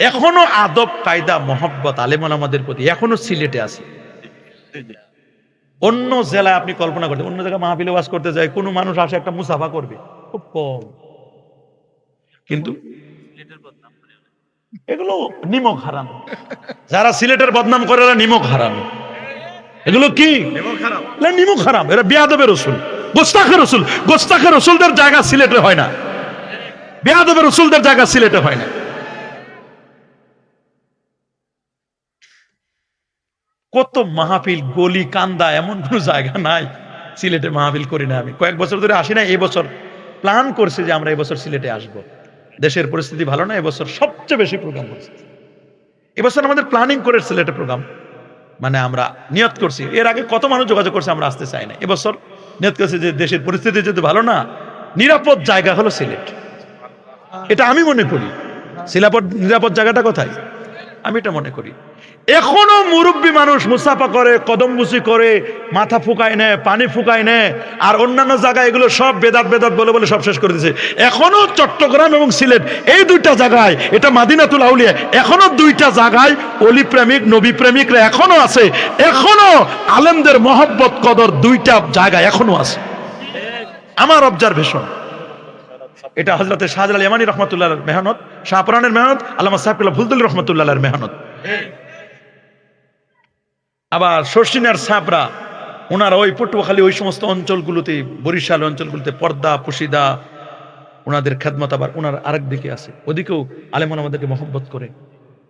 এখনও আদব কায়দা মহব্বত আলেমান আমাদের প্রতি এখনও সিলেটে আছে। অন্য জেলায় আপনি কল্পনা করতে অন্য জায়গায় মাহফিলে ওয়াজ করতে যায় কোনো মানুষ আসে একটা মুসাফা করবে খুব কম। কিন্তু এগুলো নিমক হারানো যারা সিলেটের বদনাম করে এরা নিমক হারানো এগুলো কি? নিমক হারাম। এরা বিয়াদবের রসুল গোস্তাখের রসুল গোস্তাখের রসুলদের জায়গা সিলেটে হয় না। বিয়াদবের রসুলদের জায়গা সিলেটে হয় না। কত মাহফিল, গলি, কান্দা, এমন কোনো জায়গা নাই সিলেটে মাহফিল করি না আমি। কয়েক বছর ধরে আসি না এবছর প্ল্যান করছি যে আমরা এবছর সিলেটে আসব। দেশের পরিস্থিতি ভালো না এবছর সবচেয়ে বেশি প্রোগ্রাম করছি এবছর আমাদের প্ল্যানিং করে সিলেটে প্রোগ্রাম মানে আমরা নিয়ত করছি। এর আগে কত মানুষ যোগাযোগ করছে আমরা আসতে চাই না। এবছর নিয়ত করছি যে দেশের পরিস্থিতি যদি ভালো না, নিরাপদ জায়গা হলো সিলেট। এটা আমি মনে করি। সিলাপদ নিরাপদ জায়গাটা কোথায়? আমি এটা মনে করি। এখনও মুরব্বী মানুষ মুসাফা করে, কদমবুসি করে, মাথা ফুকায় নেয়, পানি ফুকায় নেয়, আর অন্যান্য জায়গায় এগুলো সব বেদাত বেদাত বলে বলে সব শেষ করে দিয়েছে এখনও চট্টগ্রাম এবং সিলেট, এই দুইটা জায়গায়, এটা মাদিনাতুল আউলিয়া, এখনও দুইটা জায়গায় অলি প্রেমিক, নবী প্রেমিকরা এখনও আছে। এখনও আলেমদের মহব্বত কদর দুইটা জায়গায় এখনও আছে। আমার অবজারভেশন। এটা হজরতে শাহজাল ইয়ামানি রহমতুল্লাহ মেহনত শাহপুরানের মেহনত, আল্লামা সাহেবুল্লাহ ফুলদুল রহমতুল্লাহ মেহনত। আবার শর্ষিনার সাপরা ওনারা ওই পটুয়াখালী ওই সমস্ত অঞ্চলগুলোতে, বরিশাল অঞ্চলগুলোতে পর্দা, পুশিদা ওনাদের খেদমত আবার ওনার আরেক দিকে আছে। ওদিকেও আলেমন আমাদেরকে মহব্বত করে।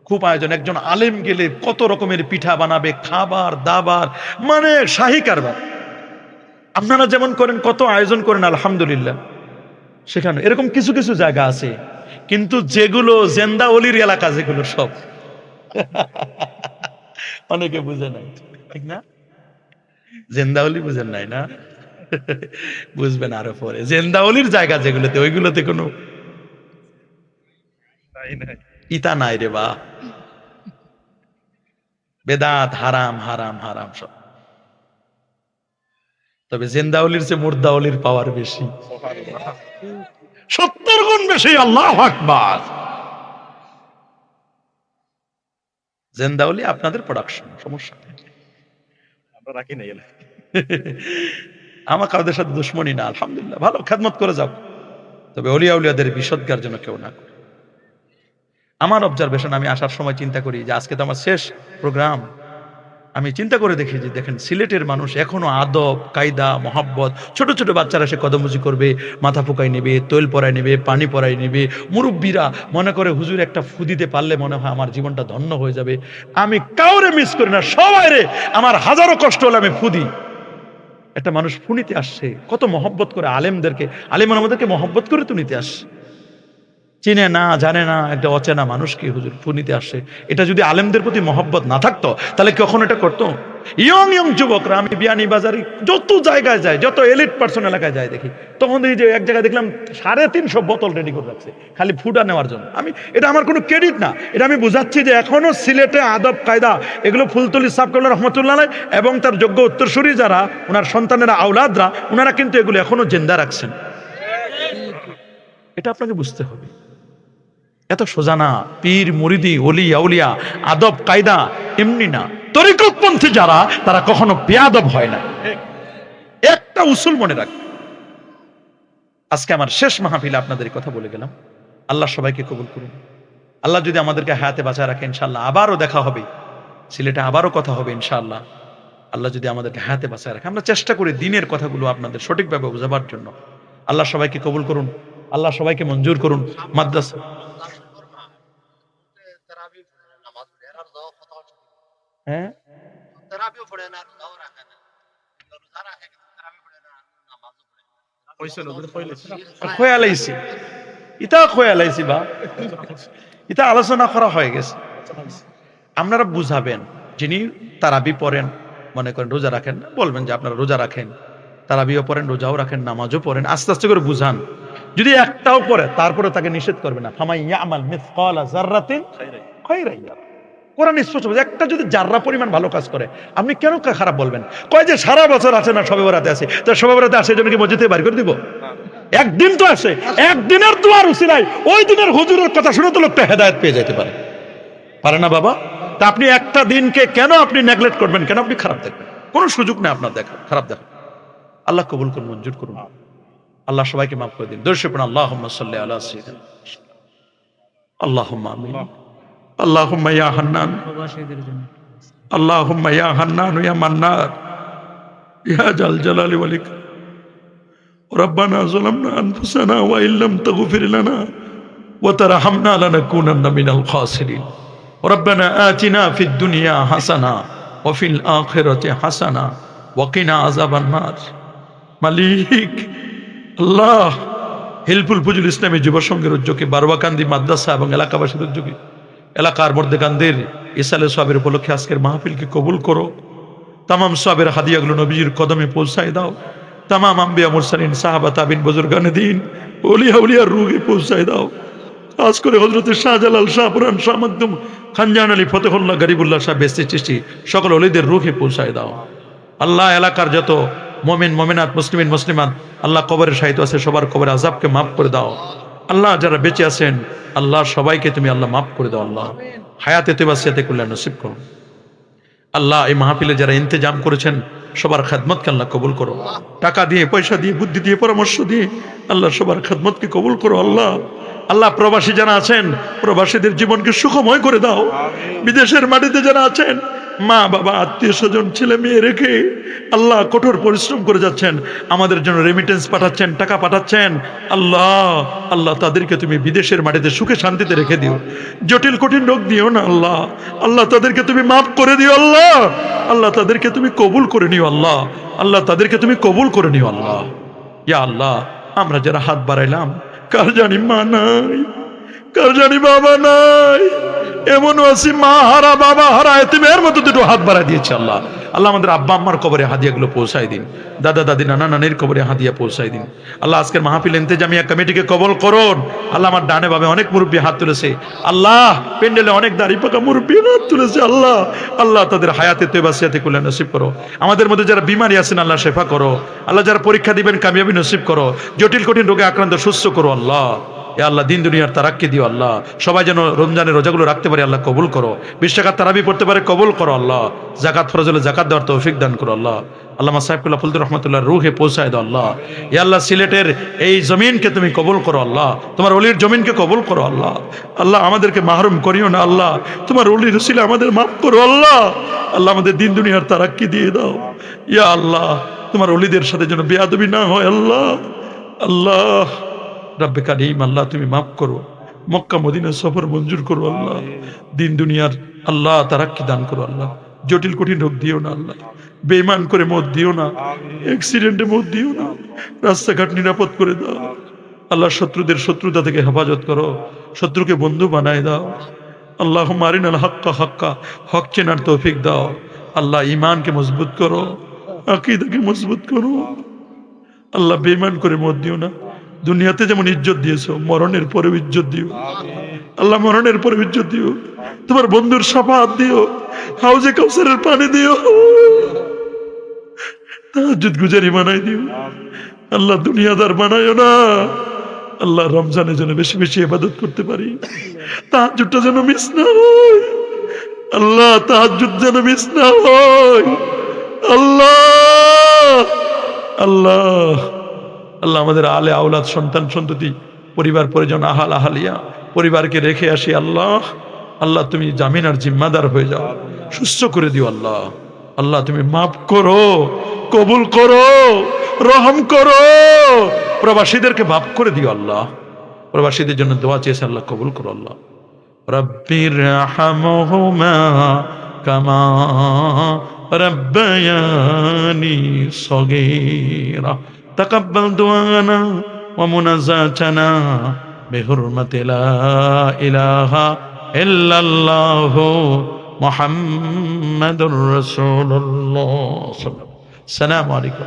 খুব আয়োজন, একজন আলেম গেলে কত রকমের পিঠা বানাবে, খাবার, দাবার মানে শাহী কারবার। আপনারা যেমন করেন, কত আয়োজন করেন, আলহামদুলিল্লাহ। সেখানে। এরকম কিছু কিছু জায়গা আছে। কিন্তু যেগুলো জেন্দা অলির এলাকা যেগুলো সব। অনেকে বুঝে নাই ঠিক না? জেন্দাউলি বুঝেন নাই না? বুঝবেন আরও পরে। জেন্দাউলির জায়গা যেগুলোতে ওইগুলোতে কোনো ইতা নাই রে বা বেদাত হারাম হারাম হারাম সব। তবে জেন্দাউলির চেয়ে মুর্দাউলির পাওয়ার বেশি। সত্তর গুণ বেশি আল্লাহ আকবার। জেন্দাউলি আপনাদের প্রোডাকশন সমস্যা আমরা রাখি না এলে আমার কাউদের সাথে দুশ্মনী না আলহামদুলিল্লাহ ভালো খেদমত করে যাও। তবে অলিয়া উলিয়াদের বিশদগার জন্য কেউ না করে। আমার অবজারভেশন আমি আসার সময় চিন্তা করি যে আজকে তো আমার শেষ প্রোগ্রাম আমি চিন্তা করে দেখি যে দেখেন, সিলেটের মানুষ এখনও আদব, কায়দা, মহাব্বত, ছোট ছোট বাচ্চারা সে কদমুজি করবে, মাথা ফুকাই নেবে, তৈল পরাই নেবে, পানি পরাই নেবে। মুরব্বীরা মনে করে হুজুর একটা ফু দিতে পারলে মনে হয় আমার জীবনটা ধন্য হয়ে যাবে। আমি কাউরে মিস করি না, সবাই রে, আমার হাজারো কষ্ট হলে আমি ফুদি একটা মানুষ ফুনিতে আসছে, কত মহব্বত করে আলেমদেরকে, আলেম আমাদেরকে মহব্বত করে তো নিতে আসছে। চিনে না, জানে না, একটা অচেনা মানুষকে হুজুর ফুনিতে আসছে এটা যদি আলেমদের প্রতি মহব্বত না থাকতো, তাহলে কখন এটা করতো? ইয়ং ইয়ং যুবকরা, আমি বিয়ানি বাজারে, যত জায়গায় যায়, যত এলিট পার্সন এলাকায় যায় দেখি, তখন এই যে এক জায়গায় দেখলাম সাড়ে তিনশো বোতল রেডি করে রাখছে, খালি ফুটা নেওয়ার জন্য। আমি, এটা আমার কোনো ক্রেডিট না। এটা আমি বুঝাচ্ছি যে এখনও সিলেটে আদব, কায়দা, এগুলো ফুলতলি সাবকাল্লা রহমতুল্লাহ এবং তার যোগ্য উত্তরসূরি যারা, ওনার সন্তানেরা, আওলাদরা, ওনারা কিন্তু এগুলো এখনও জেন্দা রাখছেন। এটা আপনাকে বুঝতে হবে। এত সোজা না পীর, মুরিদি অলি আউলিয়া, আদব, কায়দা, এমনি না। তরিকতপন্থী যারা, তারা কখনো বেয়াদব হয় না। একটা উসুল মনে রাখবে আজকে আমার শেষ মাহফিলে আপনাদের কথা বলে গেলাম। আল্লাহ সবাইকে কবুল করুন। আল্লাহ যদি আমাদেরকে হায়াতে বাঁচায় রাখে ইনশাল্লাহ আবারও দেখা হবে। সিলেটে আবারও কথা হবে, ইনশাআল্লাহ। আল্লাহ যদি আমাদেরকে হায়াতে বাঁচায় রাখে। আমরা চেষ্টা করি দিনের কথাগুলো আপনাদের সঠিকভাবে বোঝাবার জন্য। আল্লাহ সবাইকে কবুল করুন। আল্লাহ সবাইকে মঞ্জুর করুন। মাদ্রাসা হ্যাঁ লাইছি ইটা লাইছি বা আলোচনা করা হয়ে গেছে আপনারা বুঝাবেন যিনি তারাবি পড়েন মনে করেন রোজা রাখেন বলবেন যে আপনারা রোজা রাখেন তারাবিও পড়েন রোজাও রাখেন নামাজও পড়েন আস্তে আস্তে করে বুঝান। যদি একটাও পড়ে তারপরে তাকে নিষেধ করবে না। ফামাই ইয়ামাল মিসকালা জাররাতিন। কোরআন স্পষ্ট বলছে, একটা যদি জাররা পরিমাণ ভালো কাজ করে আপনি কেন খারাপ বলবেন? কয় যে সারা বছর আছে না সবে বরাতে আছে তো সবে বরাতে আসে জন্য কি মসজিদে বাড়ি করে দিব? একদিন তো আসে একদিনের দুয়ার উসিলাই ওই দিনের হুজুরের কথা শুনে তো লোকটা হেদায়েত পেয়ে যেতে পারে। পারে না বাবা? তা আপনি একটা দিনকে কেন আপনি নেগলেক্ট করবেন? কেন আপনি খারাপ দেখবেন? কোনো সুযোগ নেই আপনার দেখা খারাপ দেখা। আল্লাহ কবুল করুন মঞ্জুর করুন। আল্লাহ সবাইকে মাফ করে দিন। দর্শক আল্লাহ সাল্লি আলা সাইয়্যিদিনা আল্লাহুম্মা আমিন। আল্লাহুম্মা ইয়া হান্নান প্রবাসীদের জন্য আল্লাহুম্মা ইয়া হান্নান ইয়া মান্নান ইয়া জাল জালালি ওয়াল ইকরাম ربنا ظلمنا أنفسنا وإن لم تغفر لنا وترحمنا لنكونن من الخاسرين ربنا آتنا في الدنيا حسنة وفي الآخرة حسنة وقنا عذاب النار মালিক আল্লাহ হেলফুল ফুজুল ইসলামী যুব সংঘের উদ্যোগে বারবাকান্দি মাদ্রাসা এবং এলাকাবাসীর উদ্যোগে এলাকার মর্দেকান্দের ইসালে সাহেবের উপলক্ষে আজকের মাহফিলকে কবুল করো। তামাম সাহেবের হাদিয়াগুলো নবীজির কদমে পৌঁছায় দাও। তামাম আম্বিয়া মুরসালিন, সাহাবা, তাবিন, বুজুর্গানে, দিন ওলিয়া উলিয়ার রুগে পৌঁছায় দাও। খাস করে হজরতের শাহজালাল শাহ মকদুম খানজান আলী, ফতেহুল্লাহ, গরিবুল্লাহ শাহ বেস্তি চিষ্টি সকল অলিদের রুখে পৌঁছায় দাও। আল্লাহ এলাকার যত মমিন, মমিনাত, মুসলিমিন, মুসলিমান, আল্লাহ কবরের সাহিত্য আছে, সবার কবরের আজাবকে মাফ করে দাও। আল্লাহ যারা বেঁচে আছেন আল্লাহ সবাইকে তুমি আল্লাহ মাফ করে দাও আল্লাহ। হায়াতে তেবাসিয়াতে কল্যাণ নসিব করো। আল্লাহ এই মাহফিলে যারা ইন্তেজাম করেছেন সবার খাদমতকে আল্লাহ কবুল করো। টাকা দিয়ে পয়সা দিয়ে বুদ্ধি দিয়ে পরামর্শ দিয়ে আল্লাহ সবার খাদমতকে কবুল করো আল্লাহ। আল্লাহ প্রবাসী যারা আছেন প্রবাসীদের জীবনকে সুখময় করে দাও। বিদেশের মাটিতে যারা আছেন মা, বাবা, আত্মীয় স্বজন, ছেলে, মেয়ে রেখে আল্লাহ কঠোর পরিশ্রম করে যাচ্ছেন। আমাদের জন্য রেমিটেন্স পাঠাচ্ছেন, টাকা পাঠাচ্ছেন। আল্লাহ আল্লাহ তাদেরকে তুমি বিদেশের মাটিতে সুখে শান্তিতে রেখে দিও। জটিল, কঠিন রোগ দিও না আল্লাহ। আল্লাহ তাদেরকে তুমি মাফ করে দিও আল্লাহ। আল্লাহ তাদেরকে তুমি কবুল করে নিও আল্লাহ। আল্লাহ তাদেরকে তুমি কবুল করে নিও আল্লাহ। ইয়া আল্লাহ, আমরা যারা হাত বাড়াইলাম, কার জানি মা নাই? কার জানি বাবা নাই? এমন আছি, মা হারা, বাবা হারা, এতিমের মতো দুটো হাত বাড়াই দিয়েছে আল্লাহ। আল্লাহ আমাদের আব্বা, আম্মার কবরে হাদিয়াগুলো পৌঁছাই দিন। দাদা, দাদি, নানা, নানির কবরে হাদিয়া পৌঁছাই দিন। আল্লাহ আজকের মাহফিল ইন্তেজামিয়া কমিটিকে কবল করুন। আল্লাহ আমার ডানে ভাবে অনেক মুরব্বী হাত তুলেছে। আল্লাহ পেন্ডেলে অনেক দাড়ি পাকা মুরব্বী হাত তুলেছে আল্লাহ। আল্লাহ তাদের হায়াতে তেবাসিয়াতে কুলে নসিব করো। আমাদের মধ্যে যারা বিমারি আছেন, আল্লাহ শেফা করো। আল্লাহ যারা পরীক্ষা দিবেন, কামিয়াবি নসিব করো। জটিল, কঠিন রোগে আক্রান্ত, সুস্থ করো আল্লাহ। এ আল্লাহ, দিন দুনিয়ার তারাক্কি দিও আল্লাহ। সবাই যেন রমজানের রোজাগুলো রাখতে পারে, আল্লাহ কবুল করো। বিশ টাকার তারাবি পড়তে পারে, কবুল করো আল্লাহ। জাকাত ফরজ হলে জাকাত দেওয়ার তৌফিক দান করো আল্লাহ। আল্লাহ সাহেবুল্লাহ ফুলতুর রহমতুল্লাহ রুহে পৌঁছায় দাও আল্লাহ। এ আল্লাহ, সিলেটের এই জমিনকে তুমি কবুল করো আল্লাহ। তোমার অলির জমিনকে কবুল করো আল্লাহ। আল্লাহ, আমাদেরকে মাহরুম করিও না আল্লাহ। তোমার অলির রসিলে আমাদের মাফ করো আল্লাহ। আল্লাহ, আমাদের দিন দুনিয়ার তারাক্কি দিয়ে দাও। ইয়া আল্লাহ, তোমার অলিদের সাথে যেন বেয়াদবি না হয় আল্লাহ। আল্লাহ রাব্বে কারিম আল্লাহ তুমি মাফ করো। মক্কা মদিনা সফর মঞ্জুর করো আল্লাহ। দিন দুনিয়ার আল্লাহ তারাক্কি দান করো আল্লাহ। জটিল কঠিন রোগ দিও না আল্লাহ। বেইমান করে মত দিও না। অ্যাক্সিডেন্টে মত দিও না। রাস্তাঘাট নিরাপদ করে দাও। আল্লাহ শত্রুদের শত্রুতা থেকে হেফাজত করো। শত্রুকে বন্ধু বানায় দাও। আল্লাহ মারিন আল হাক্কা হক্কা। হক চেনার তৌফিক দাও। আল্লাহ ইমানকে মজবুত করো। আকিদাকে মজবুত করো। আল্লাহ বেইমান করে মত দিও না। দুনিয়াতে যেমন ইজ্জত দিয়েছ, মরণের পরেও ইজ্জত দিও। আল্লাহ মরণের পরে ইজ্জত দিও। তোমার বন্ধুর সাফাত দিও। হাউজে কাউসারের পানি দিও। তাহাজ্জুদ গুজারি বানাই দিও। আল্লাহ দুনিয়াদার বানায়ও না। আল্লাহ রমজানের জন্য বেশি বেশি ইবাদত করতে পারি। তাহাজ্জুদটা যেন মিস না হয়। আল্লাহ তাহাজ্জুদ যেন মিস না হয়। আল্লাহ আল্লাহ। আল্লাহ আমাদের আলে, আওলাদ, সন্তান, সন্ততি, পরিবার, পরিজন, আহাল, আহালিয়া, পরিবারকে রেখে আসি আল্লাহ। আল্লাহ তুমি জামিন আর জিম্মাদার হয়ে যাও। সুস্থ করে দিও আল্লাহ। আল্লাহ তুমি মাফ করো, কবুল করো, রহম করো। প্রবাসীদেরকে মাফ করে দিও আল্লাহ। প্রবাসীদের জন্য দোয়া চেয়েছে আল্লাহ, কবুল করো আল্লাহ। রব্বির কামা রব্বায়ানি সগীরা। تقبل دعانا ومنازاتنا بحرمة لا إله إلا الله محمد رسول الله صلى الله عليه وسلم السلام عليكم